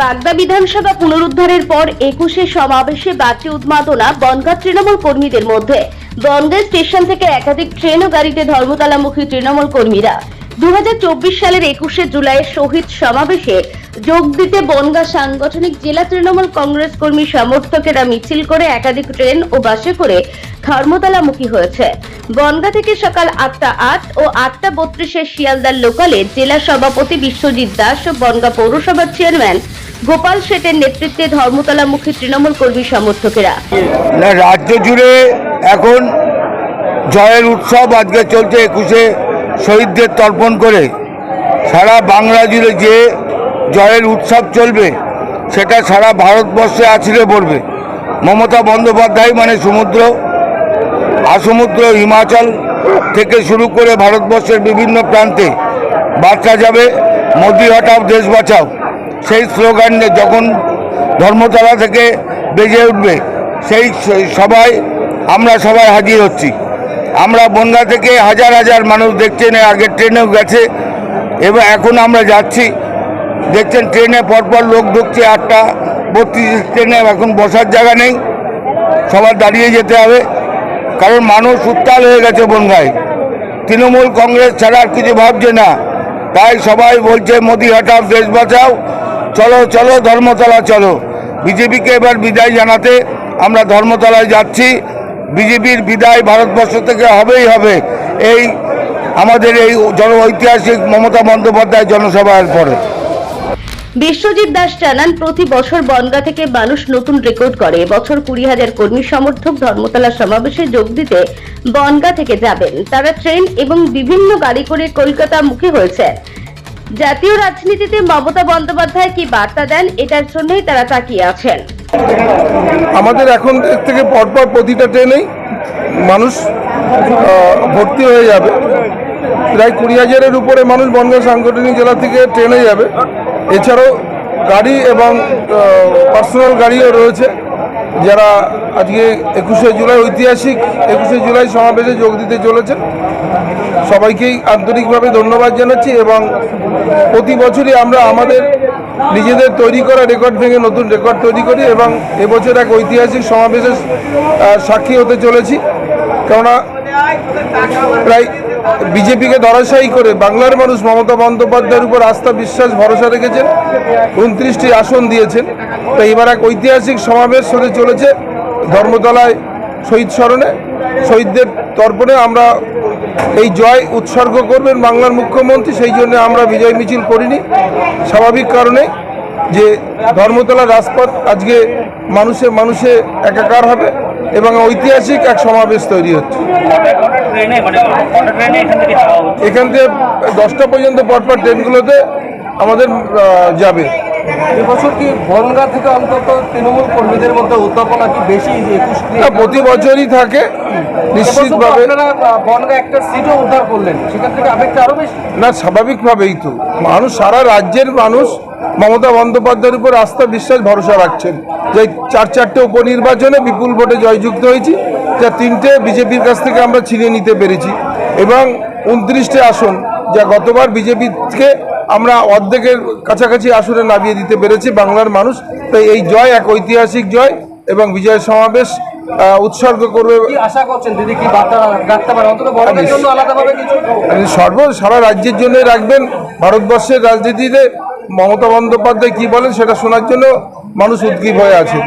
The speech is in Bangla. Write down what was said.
বাগদা বিধানসভা পুনরুদ্ধারের পর একুশে সমাবেশে বাড়তি উন্মাদনা বনগাঁ তৃণমূল কর্মীদের মধ্যে। বনগাঁ স্টেশন থেকে একাধিক ট্রেন ও গাড়িতে ধর্মতলামুখী তৃণমূল কর্মীরা। দু সালের একুশে জুলাইয়ের শহীদ সমাবেশে যোগ দিতে বনগাঁ সাংগঠনিক জেলা তৃণমূল কংগ্রেস কর্মী সমর্থকেরা মিছিল করে একাধিক ট্রেন ও বাসে করে ধর্মতলামুখী হয়েছে। বনগাঁ থেকে সকাল আটটা আট ও আটটা বত্রিশের শিয়ালদার লোকালে জেলা সভাপতি বিশ্বজিৎ দাস ও বনগাঁ পৌরসভার চেয়ারম্যান গোপাল শেঠের নেতৃত্বে ধর্মতলামুখী তৃণমূল কর্মী সমর্থকেরা। রাজ্য জুড়ে এখন জয়ের উৎসব আজকে চলছে একুশে শহীদদের তর্পণ করে। সারা বাংলা জুড়ে যে জয়ের উৎসব চলবে, সেটা সারা ভারতবর্ষে আছড়ে পড়বে। মমতা বন্দ্যোপাধ্যায় মানে সমুদ্র আসমুদ্র হিমাচল থেকে শুরু করে ভারতবর্ষের বিভিন্ন প্রান্তে বার্তা যাবে। মোদি হটাও দেশ বাঁচাও। সেই স্লোগান যখন ধর্মতলা থেকে বেজে উঠবে, সেই সবাই আমরা সবাই হাজির হচ্ছি। আমরা বনগা থেকে হাজার হাজার মানুষ দেখছেন আগের ট্রেনেও গেছে, এবার এখন আমরা যাচ্ছি। দেখছেন, ট্রেনে পরপর লোক ঢুকছে আটটা, বত্রিশ ট্রেনে এখন বসার জায়গা নেই, সবার দাঁড়িয়ে যেতে হবে, কারণ মানুষ উত্তাল হয়ে গেছে বনগায়। তৃণমূল কংগ্রেস ছাড়া আর কিছু ভাবছে না। তাই সবাই বলছে, মোদি, হটাও, দেশ বাঁচাও। চলো চলো, ধর্মতলা চলো। বিজেপিকে এবার বিদায় জানাতে আমরা ধর্মতলায় যাচ্ছি। বিজেপির বিদায় ভারতবর্ষ থেকে হবেই হবে। এই আমাদের এই জন ঐতিহাসিক মমতা বন্দ্যোপাধ্যায় জনসভার পরে। বিশ্বজিৎ দাস জানান, প্রতি বছর বনগা থেকে মানুষ নতুন রেকর্ড করে। বছর কুড়ি হাজার কর্মী সমর্থক ধর্মতলা সমাবেশে যোগ দিতে বনগা থেকে যাবেন। তারা ট্রেন এবং বিভিন্ন গাড়ি করে কলকাতা মুখী হয়েছে। জাতীয় রাজনীতিতে মমতা বন্দ্যোপাধ্যায় কি বার্তা দেন, এটার জন্যই তারা তাকিয়ে আছেন। আমাদের এখন থেকে পরপর প্রতিটা ট্রেনেই মানুষ ভর্তি হয়ে যাবে। প্রায় কুড়ি হাজারের উপরে মানুষ বনগাঁ সাংগঠনিক জেলা থেকে ট্রেনে যাবে। এছাড়াও গাড়ি এবং পার্সোনাল গাড়িও রয়েছে। যারা আজকে একুশে জুলাই ঐতিহাসিক একুশে জুলাই সমাবেশে যোগ দিতে চলেছেন সবাইকেই আন্তরিকভাবে ধন্যবাদ জানাচ্ছি এবং প্রতি বছরই আমরা আমাদের নিজেদের তৈরি করা রেকর্ড ভেঙে নতুন রেকর্ড তৈরি করি এবং এবছর এক ঐতিহাসিক সমাবেশের সাক্ষী হতে চলেছি। কেননা প্রায় বিজেপিকে ধরাশায়ী করে বাংলার মানুষ মমতা বন্দ্যোপাধ্যায়ের উপর আস্থা, বিশ্বাস, ভরসা রেখেছেন, উনত্রিশটি আসন দিয়েছেন। তাই এবার এক ঐতিহাসিক সমাবেশ হতে চলেছে ধর্মতলায় শহীদ স্মরণে। শহীদদের তর্পণে আমরা এই জয় উৎসর্গ করবেন বাংলার মুখ্যমন্ত্রী, সেই জন্য আমরা বিজয় মিছিল করিনি। স্বাভাবিক কারণে যে ধর্মতলা রাজপথ আজকে মানুষে মানুষে একাকার হবে এবং ঐতিহাসিক এক সমাবেশ তৈরি হচ্ছে। এখান থেকে দশটা পর্যন্ত পরপর ট্রেনগুলোতে আমাদের যাবে। এবছর কি বনগা থেকে অন্তত তৃণমূল কর্মীদের মধ্যে উদ্যাপনা কি বেশি প্রতি বছরই থাকে নিশ্চিতভাবে। বনগা একটা সিটও উদ্ধার করলেন সেখান থেকে আবেগটা আরও বেশি। না স্বাভাবিকভাবেই তো। মানুষ সারা রাজ্যের মানুষ মমতা বন্দ্যোপাধ্যায়ের উপর আস্থা বিশ্বাস ভরসা রাখছেন যে চার চারটে উপনির্বাচনে বিপুল ভোটে জয়যুক্ত হয়েছি যা তিনটে বিজেপির কাছ থেকে আমরা ছিনিয়ে নিতে পেরেছি। এবং উনত্রিশটি আসন যা গতবার বিজেপিকে আমরা অর্ধেকের কাছাকাছি আসনে নামিয়ে দিতে পেরেছি বাংলার মানুষ। তাই এই জয় এক ঐতিহাসিক জয় এবং বিজয় সমাবেশ উৎসর্গ করবে। সর্ব সারা রাজ্যের জন্য রাখবেন। ভারতবর্ষের রাজনীতিতে মমতা বন্দ্যোপাধ্যায় কি বলেন সেটা শোনার জন্য মানুষ উদ্গ্রীব হয়ে আছে।